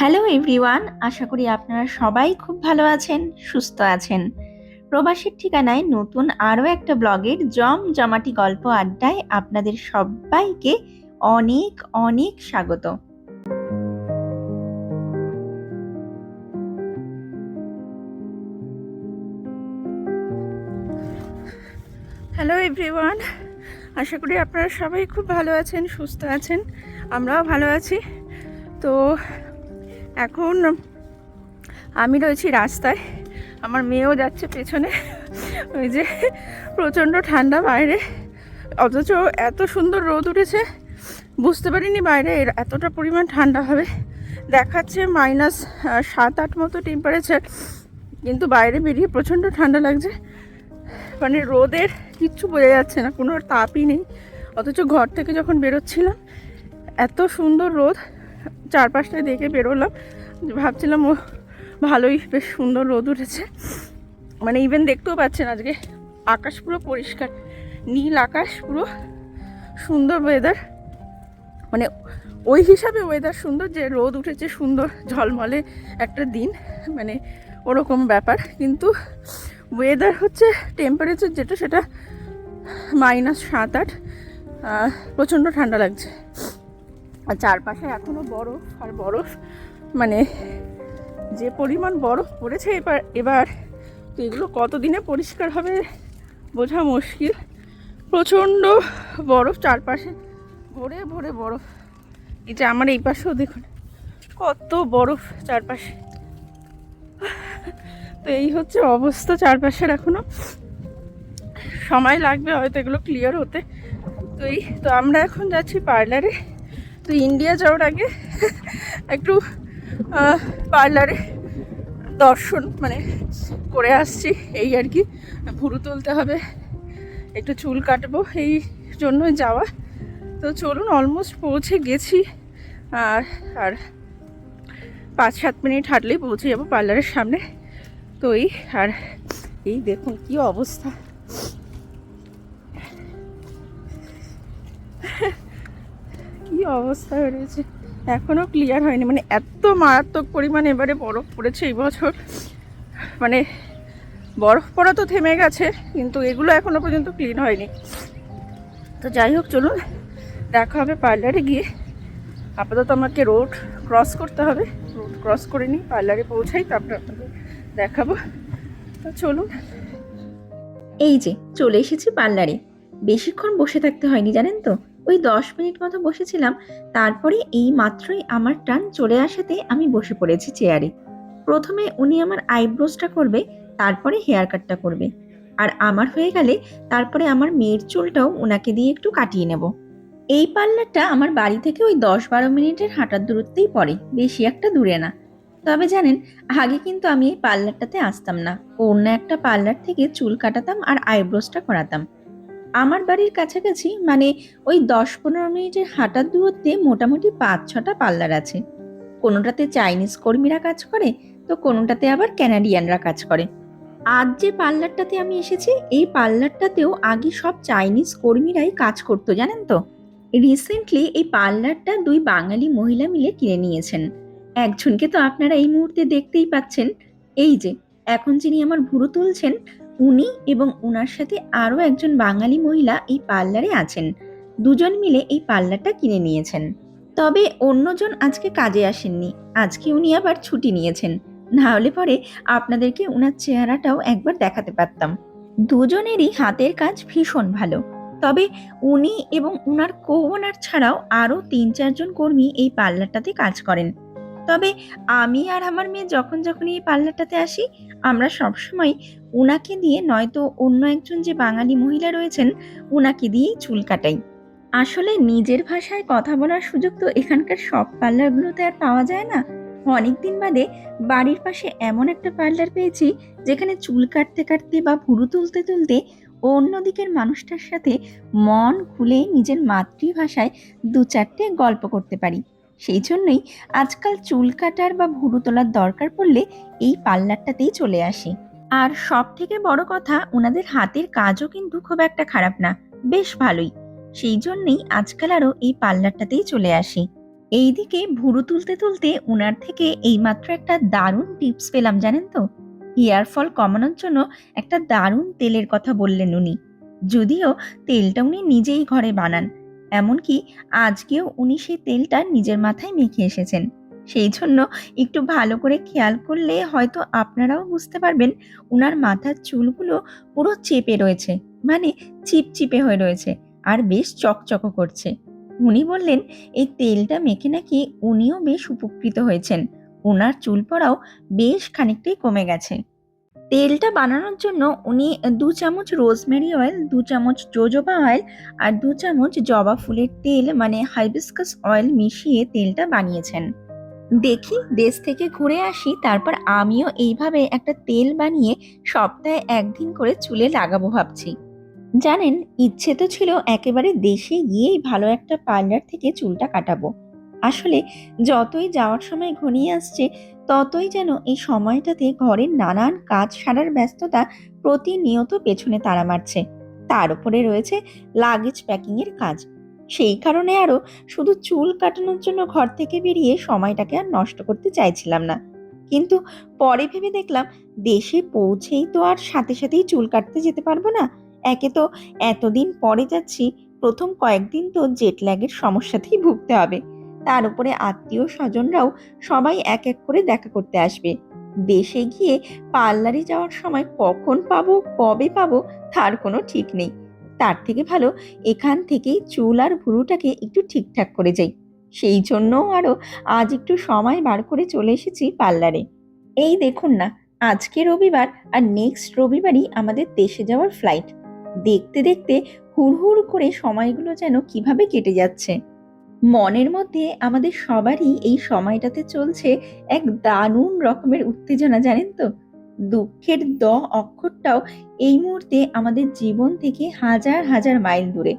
Hello everyone আশা করি আপনারা সবাই খুব ভালো আছেন, সুস্থ আছেন। প্রবাসীর ঠিকানায় নতুন আরও একটা ব্লগের জম জমাটি গল্প আড্ডায় আপনাদের সবাইকে অনেক অনেক স্বাগত। হ্যালো এভরিওয়ান আশা করি আপনারা সবাই খুব ভালো আছেন, সুস্থ আছেন, আমরাও ভালো আছি। তো এখন আমি রয়েছি রাস্তায়। আমার মেয়েও যাচ্ছে পেছনে। ওই যে প্রচণ্ড ঠান্ডা বাইরে। অথচ এত সুন্দর রোদ উঠেছে। বুঝতে পারিনি বাইরে এতটা পরিমাণ ঠান্ডা হবে। দেখাচ্ছে মাইনাস সাত আট মতো টেম্পারেচার কিন্তু বাইরে বেরিয়ে প্রচণ্ড ঠান্ডা লাগছে। মানে রোদের কিচ্ছু বোঝা যাচ্ছে না। কোনো তাপই নেই। অথচ ঘর থেকে যখন বেরোচ্ছিলাম, এত সুন্দর রোদ। চারপাশটায় দেখে বেরোলাম। ভাবছিলাম ও ভালোই, বেশ সুন্দর রোদ উঠেছে। মানে ইভেন দেখতেও পাচ্ছেন আজকে আকাশ পুরো পরিষ্কার, নীল আকাশ, পুরো সুন্দর ওয়েদার মানে ওই হিসাবে ওয়েদার সুন্দর যে রোদ উঠেছে, সুন্দর ঝলমলে একটা দিন মানে ওরকম ব্যাপার। কিন্তু ওয়েদার হচ্ছে টেম্পারেচার যেটা, সেটা মাইনাস সাত আট প্রচণ্ড ঠান্ডা লাগছে। আর চারপাশে এখনও বরফ আর বরফ মানে যে পরিমাণ বরফ পড়েছে এবার এবার তো এগুলো কতদিনে পরিষ্কার হবে বোঝা মুশকিল। প্রচণ্ড বরফ চারপাশে ভরে ভরে বরফ। এটা আমার এই পাশেও দেখুন, কত বরফ চারপাশে। তো এই হচ্ছে অবস্থা চারপাশের এখনও। সময় লাগবে হয়তো এগুলো ক্লিয়ার হতে। তো এই, তো আমরা এখন যাচ্ছি পার্লারে তো ইন্ডিয়া যাওয়ার আগে একটু পার্লারে দর্শন মানে করে আসছি, এই আর কি। ভুরু তুলতে হবে, একটু চুল কাটবো, এই জন্যই যাওয়া। তো চলুন অলমোস্ট পৌঁছে গেছি। আর আর পাঁচ সাত মিনিট হাঁটলেই পৌঁছে যাব পার্লারের সামনে। তো এই, আর এই দেখুন কি অবস্থা। অবস্থা হয়ে রয়েছে। এখনও ক্লিয়ার হয়নি। মানে এত মারাত্মক পরিমাণ এবারে বরফ পড়েছে এই বছর। মানে বরফ পড়া তো থেমে গেছে, কিন্তু এগুলো এখনও পর্যন্ত ক্লিন হয়নি। তো যাই হোক, চলুন, দেখা হবে পার্লারে গিয়ে। আপাতত আমাকে রোড ক্রস করতে হবে। রোড ক্রস করে নিই পার্লারে পৌঁছাই, তারপর আপনাদের দেখাবো। তো চলুন। এই যে, চলে এসেছি পার্লারে বেশিক্ষণ বসে থাকতে হয়নি, জানেন তো? ওই দশ মিনিট মতো বসেছিলাম, তারপরে এই মাত্রই আমার টান চলে আসাতে আমি বসে পড়েছি চেয়ারে। প্রথমে উনি আমার আইব্রোসটা করবে, তারপরে হেয়ার কাটটা করবে। আর আমার হয়ে গেলে তারপরে আমার মেয়ের চুলটাও ওনাকে দিয়ে একটু কাটিয়ে নেব। এই পার্লারটা আমার বাড়ি থেকে ওই দশ বারো মিনিটের হাঁটার দূরত্বেই পড়ে, বেশি একটা দূরে না। তবে জানেন, আগে কিন্তু আমি এই পার্লারটাতে আসতাম না। অন্য একটা পার্লার থেকে চুল কাটাতাম আর আইব্রোসটা করাতাম। আমার বাড়ির কাছাকাছি মানে ওই দশ পনেরো মিনিটের হাঁটার দূরত্বে মোটামুটি পাঁচ ছটা পার্লার আছে। কোনোটাতে চাইনিজ কর্মীরা কাজ করে, তো কোনোটাতে আবার ক্যানাডিয়ানরা কাজ করে। আজ যে পার্লারটাতে আমি এসেছি, এই পার্লারটাতেও আগে সব চাইনিজ কর্মীরাই কাজ করতো, জানেন তো? রিসেন্টলি এই পার্লারটা দুই বাঙালি মহিলা মিলে কিনে নিয়েছেন। একজনকে তো আপনারা এই মুহূর্তে দেখতেই পাচ্ছেন। এই যে, এখন যিনি আমার ভুরু তুলছেন উনি এবং ওনার সাথে আরও একজন বাঙালি মহিলা এই পার্লারে আছেন। দুজন মিলে এই পার্লারটা কিনে নিয়েছেন। তবে অন্যজন আজকে কাজে আসেননি। আজকে উনি আবার ছুটি নিয়েছেন। না হলে পরে আপনাদেরকে ওনার চেহারাটাও একবার দেখাতে পারতাম। দুজনেরই হাতের কাজ ভীষণ ভালো। তবে উনি এবং ওনার কো ওনার ছাড়াও আরও তিন চারজন কর্মী এই পার্লারটাতে কাজ করেন। তবে আমি আর আমার মেয়ে যখন যখন এই পার্লারটাতে আসি, আমরা সবসময় ওনাকে দিয়ে নয়তো অন্য একজন যে বাঙালি মহিলা রয়েছেন ওনাকে দিয়েই চুল কাটাই। আসলে নিজের ভাষায় কথা বলার সুযোগ তো এখানকার সব পার্লারগুলোতে আর পাওয়া যায় না। অনেক দিন বাদে বাড়ির পাশে এমন একটা পার্লার পেয়েছি, যেখানে চুল কাটতে কাটতে বা ভুরু তুলতে তুলতে অন্য দিকের মানুষটার সাথে মন খুলে নিজের মাতৃভাষায় দু চারটে গল্প করতে পারি। সেই জন্যই আজকাল চুল কাটার বা ভুরু তোলার দরকার পড়লে এই পার্লারটাতেই চলে আসি। আর সব থেকে বড় কথা ওনাদের হাতের কাজও কিন্তু খুব একটা খারাপ না, বেশ ভালোই। সেই জন্যেই আজকাল আরও এই পার্লারটাতেই চলে আসি। এইদিকে ভুরু তুলতে তুলতে উনার থেকে এইমাত্র একটা দারুণ টিপস পেলাম, জানেন তো? হেয়ার ফল কমানোর জন্য একটা দারুণ তেলের কথা বললেন উনি। যদিও তেলটা উনি নিজেই ঘরে বানান। এমনকি আজকেও উনি সেই তেলটা নিজের মাথায় মেখে এসেছেন। সেই জন্য একটু ভালো করে খেয়াল করলে হয়তো আপনারাও বুঝতে পারবেন উনার মাথার চুলগুলো পুরো চেপে রয়েছে মানে চিপচিপে হয়ে রয়েছে আর বেশ চকচকো করছে। উনি বললেন, এই তেলটা মেখে নাকি উনিও বেশ উপকৃত হয়েছেন। ওনার চুল পড়াও বেশ খানিকটাই কমে গেছে। তেলটা বানানোর জন্য উনি দু চামচ রোজমেরি অয়েল, দু চামচ জোজোবা অয়েল আর দু চামচ জবা ফুলের তেল মানে হাইবিস্কাস অয়েল মিশিয়ে তেলটা বানিয়েছেন। দেখি, দেশ থেকে ঘুরে আসি, তারপর আমিও এইভাবে একটা তেল বানিয়ে সপ্তাহে একদিন করে চুলে লাগাবো ভাবছি। জানেন, ইচ্ছে তো ছিল একেবারে দেশে গিয়েই ভালো একটা পার্লার থেকে চুলটা কাটাবো। আসলে যতই যাওয়ার সময় ঘনিয়ে আসছে, ততই যেন এই সময়টাতে ঘরের নানান কাজ সারার ব্যস্ততা প্রতিনিয়ত পেছনে তাড়া মারছে। তার উপরে রয়েছে লাগেজ প্যাকিংয়ের কাজ। সেই কারণে আরও শুধু চুল কাটানোর জন্য ঘর থেকে বেরিয়ে সময়টাকে আর নষ্ট করতে চাইছিলাম না। কিন্তু পরে ভেবে দেখলাম, দেশে পৌঁছেই তো আর সাথে সাথেই চুল কাটতে যেতে পারব না। একে তো এতদিন পরে যাচ্ছি, প্রথম কয়েকদিন তো জেট ল্যাগের সমস্যাতেই ভুগতে হবে। তার উপরে আত্মীয় স্বজনরাও সবাই এক এক করে দেখা করতে আসবে। দেশে গিয়ে পার্লারে যাওয়ার সময় কখন পাবো, কবে পাবো, তার কোনো ঠিক নেই। তার থেকে ভালো এখান থেকেই চুল আর ভুরুটাকে একটু ঠিকঠাক করে যাই। সেই জন্যও আরও আজ একটু সময় বার করে চলে এসেছি পার্লারে। এই দেখুন না, আজকে রবিবার আর নেক্সট রবিবারই আমাদের দেশে যাওয়ার ফ্লাইট দেখতে দেখতে হুড় হুড় করে সময়গুলো যেন কীভাবে কেটে যাচ্ছে। মনের মধ্যে আমাদের সবারই এই সময়টাতে চলছে এক দারুণ রকমের উত্তেজনা, জানেন তো? দুঃখের দ অক্ষরটাও এই মুহূর্তে আমাদের জীবন থেকে হাজার হাজার মাইল দূরে।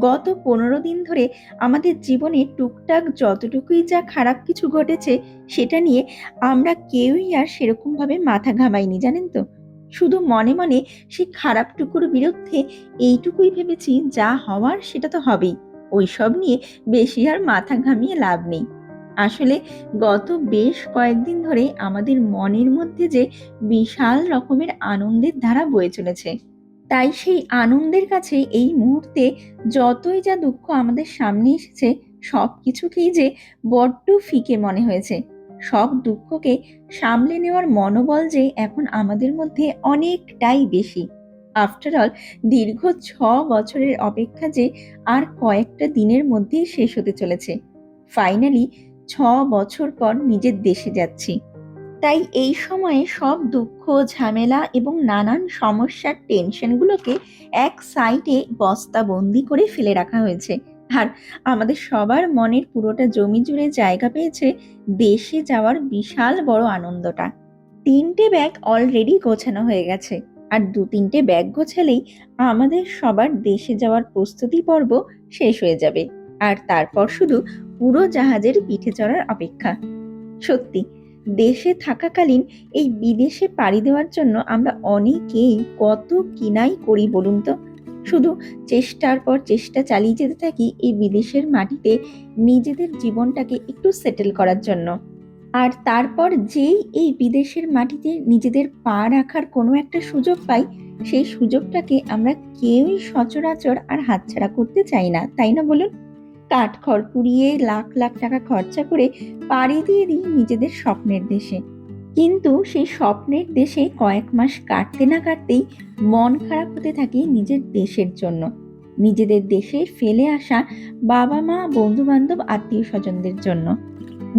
গত পনেরো দিন ধরে আমাদের জীবনে টুকটাক যতটুকুই যা খারাপ কিছু ঘটেছে, সেটা নিয়ে আমরা কেউই আর সেরকমভাবে মাথা ঘামাইনি, জানেন তো? শুধু মনে মনে সেই খারাপটুকুর বিরুদ্ধে এইটুকুই ভেবেছি, যা হওয়ার সেটা তো হবেই। ওইসব নিয়ে বেশি আর মাথা ঘামিয়ে লাভ নেই। আসলে গত বেশ কয়েকদিন ধরে আমাদের মনের মধ্যে যে বিশাল রকমের আনন্দের ধারা বয়ে চলেছে, তাই সেই আনন্দের কাছে এই মুহূর্তে যতই যা দুঃখ আমাদের সামনে এসেছে, সব কিছুকেই যে বড্ড ফিকে মনে হয়েছে। সব দুঃখকে সামলে নেওয়ার মনোবল যে এখন আমাদের মধ্যে অনেকটাই বেশি। আফটার অল দীর্ঘ ছ বছরের অপেক্ষা যে আর কয়েকটা দিনের মধ্যেই শেষ হতে চলেছে। ফাইনালি ছ বছর পর নিজের দেশে যাচ্ছি। তাই এই সময়ে সব দুঃখ, ঝামেলা এবং নানান সমস্যার টেনশনগুলোকে এক সাইডে বস্তাবন্দি করে ফেলে রাখা হয়েছে। আর আমাদের সবার মনের পুরোটা জমি জুড়ে জায়গা পেয়েছে দেশে যাওয়ার বিশাল বড় আনন্দটা। তিনটে ব্যাগ অলরেডি গোছানো হয়ে গেছে। আর দু তিনটে ব্যাগ গোছালেই আমাদের সবার দেশে যাওয়ার প্রস্তুতি পর্ব শেষ হয়ে যাবে। আর তারপর শুধু পুরো জাহাজের পিঠে চড়ার অপেক্ষা। সত্যি, দেশে থাকাকালীন এই বিদেশে পাড়ি দেওয়ার জন্য আমরা অনেকেই কত কিনাই করি বলুন তো? শুধু চেষ্টার পর চেষ্টা চালিয়ে যেতে থাকি এই বিদেশের মাটিতে নিজেদের জীবনটাকে একটু সেটেল করার জন্য। আর তারপর যেই এই বিদেশের মাটিতে নিজেদের পা রাখার কোনো একটা সুযোগ পাই, সেই সুযোগটাকে আমরা কেউই সচরাচর আর হাতছাড়া করতে চাই না, তাই না বলুন? কাঠ খড় পুড়িয়ে লাখ লাখ টাকা খরচা করে পাড়ি দিয়ে দিই নিজেদের স্বপ্নের দেশে। কিন্তু সেই স্বপ্নের দেশে কয়েক মাস কাটতে না কাটতেই মন খারাপ হতে থাকে নিজের দেশের জন্য। নিজেদের দেশে ফেলে আসা বাবা মা বন্ধু বান্ধব আত্মীয় স্বজনদের জন্য।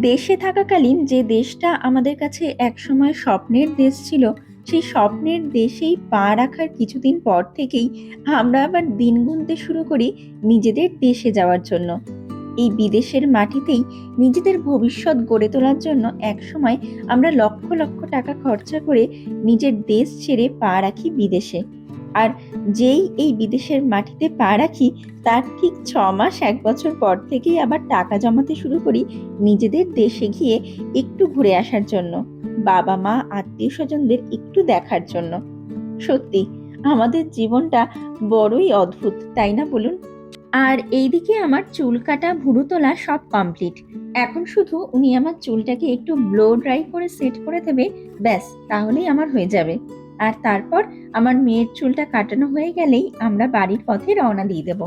দেশে থাকাকালীন যে দেশটা আমাদের কাছে একসময় স্বপ্নের দেশ ছিল, সেই স্বপ্নের দেশেই পা রাখার কিছুদিন পর থেকেই আমরা আবার দিন গুনতে শুরু করি নিজেদের দেশে যাওয়ার জন্য। এই বিদেশের মাটিতেই নিজেদের ভবিষ্যৎ গড়ে তোলার জন্য একসময় আমরা লক্ষ লক্ষ টাকা খরচা করে নিজের দেশ ছেড়ে পা রাখি বিদেশে। আর যেই এই বিদেশের মাটিতে পা রাখি, তার ঠিক ছ মাস এক বছর পর থেকেই আবার টাকা জমাতে শুরু করি নিজেদের দেশে গিয়ে একটু ঘুরে আসার জন্য, বাবা মা, আত্মীয় স্বজনদের একটু দেখার জন্য। সত্যি, আমাদের জীবনটা বড়ই অদ্ভুত, তাই না বলুন? আর এইদিকে আমার চুল কাটা, ভুরু তোলা সব কমপ্লিট এখন শুধু উনি আমার চুলটাকে একটু ব্লো ড্রাই করে সেট করে দেবে, ব্যাস, তাহলেই আমার হয়ে যাবে। আর তারপর আমার মেয়ের চুলটা কাটানো হয়ে গেলেই আমরা বাড়ির পথে রওনা দিয়ে দেব।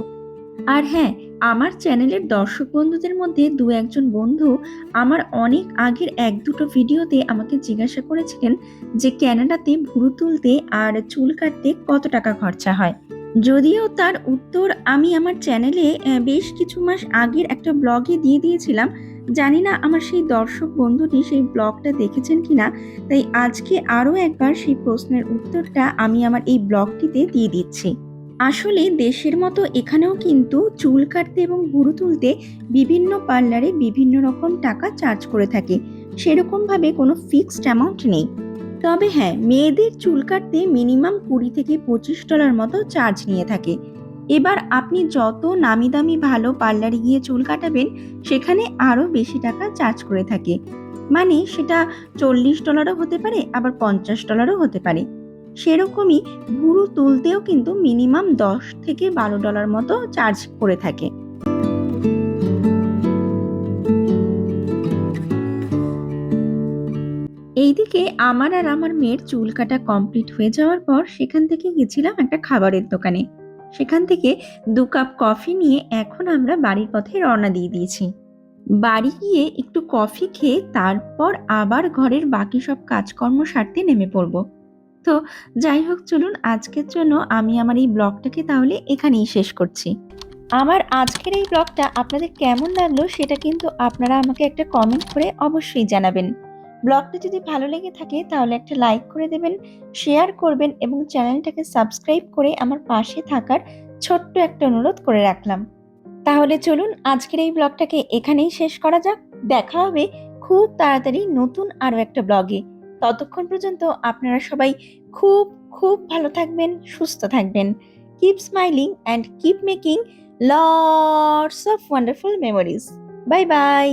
আর হ্যাঁ আমার চ্যানেলের দর্শক বন্ধুদের মধ্যে দু একজন বন্ধু আমার অনেক আগের এক দুটো ভিডিওতে আমাকে জিজ্ঞাসা করেছিলেন যে ক্যানাডাতে ভুরু তুলতে আর চুল কাটতে কত টাকা খরচা হয়। যদিও তার উত্তর আমি আমার চ্যানেলে বেশ কিছু মাস আগের একটা ব্লগে দিয়ে দিয়েছিলাম। জানি না আমার সেই দর্শক বন্ধুটি সেই ব্লগটা দেখেছেন কিনা, তাই আজকে আরও একবার সেই প্রশ্নের উত্তরটা আমি আমার এই ব্লগটিতে দিয়ে দিচ্ছি। আসলে দেশের মতো এখানেও কিন্তু চুল কাটতে এবং ভুরু তুলতে বিভিন্ন পার্লারে বিভিন্ন রকম টাকা চার্জ করে থাকে। সেরকমভাবে কোনো ফিক্সড অ্যামাউন্ট নেই। তবে হ্যাঁ মেয়েদের চুল কাটতে মিনিমাম কুড়ি থেকে পঁচিশ ডলার মতো চার্জ নিয়ে থাকে। এবার আপনি যত নামি দামি ভালো পার্লারে গিয়ে চুল কাটাবেন, সেখানে আরও বেশি টাকা চার্জ করে থাকে। মানে সেটা চল্লিশ ডলারও হতে পারে, আবার পঞ্চাশ ডলারও হতে পারে। সেরকমই ভুরু তুলতেও কিন্তু মিনিমাম দশ থেকে বারো ডলার মতো চার্জ করে থাকে। এইদিকে আমার আর আমার মেয়ের চুল কাটা কমপ্লিট হয়ে যাওয়ার পর সেখান থেকে গেছিলাম একটা খাবারের দোকানে। সেখান থেকে দু কাপ কফি নিয়ে এখন আমরা বাড়ির পথে রওনা দিয়ে দিয়েছি। বাড়ি গিয়ে একটু কফি খেয়ে তারপর আবার ঘরের বাকি সব কাজকর্ম সারতে নেমে পড়ব। তো যাই হোক, চলুন আজকের জন্য আমি আমার এই ব্লগটাকে তাহলে এখানেই শেষ করছি। আমার আজকের এই ব্লগটা আপনাদের কেমন লাগল সেটা কিন্তু আপনারা আমাকে একটা কমেন্ট করে অবশ্যই জানাবেন। ব্লগটা যদি ভালো লেগে থাকে, তাহলে একটা লাইক করে দেবেন শেয়ার করবেন এবং চ্যানেলটাকে সাবস্ক্রাইব করে আমার পাশে থাকার ছোট্ট একটা অনুরোধ করে রাখলাম। তাহলে চলুন আজকের এই ব্লগটাকে এখানেই শেষ করা যাক। দেখা হবে খুব তাড়াতাড়ি নতুন আরও একটা ব্লগে। ততক্ষণ পর্যন্ত আপনারা সবাই খুব খুব ভালো থাকবেন, সুস্থ থাকবেন। Keep smiling and keep making lots of wonderful memories bye bye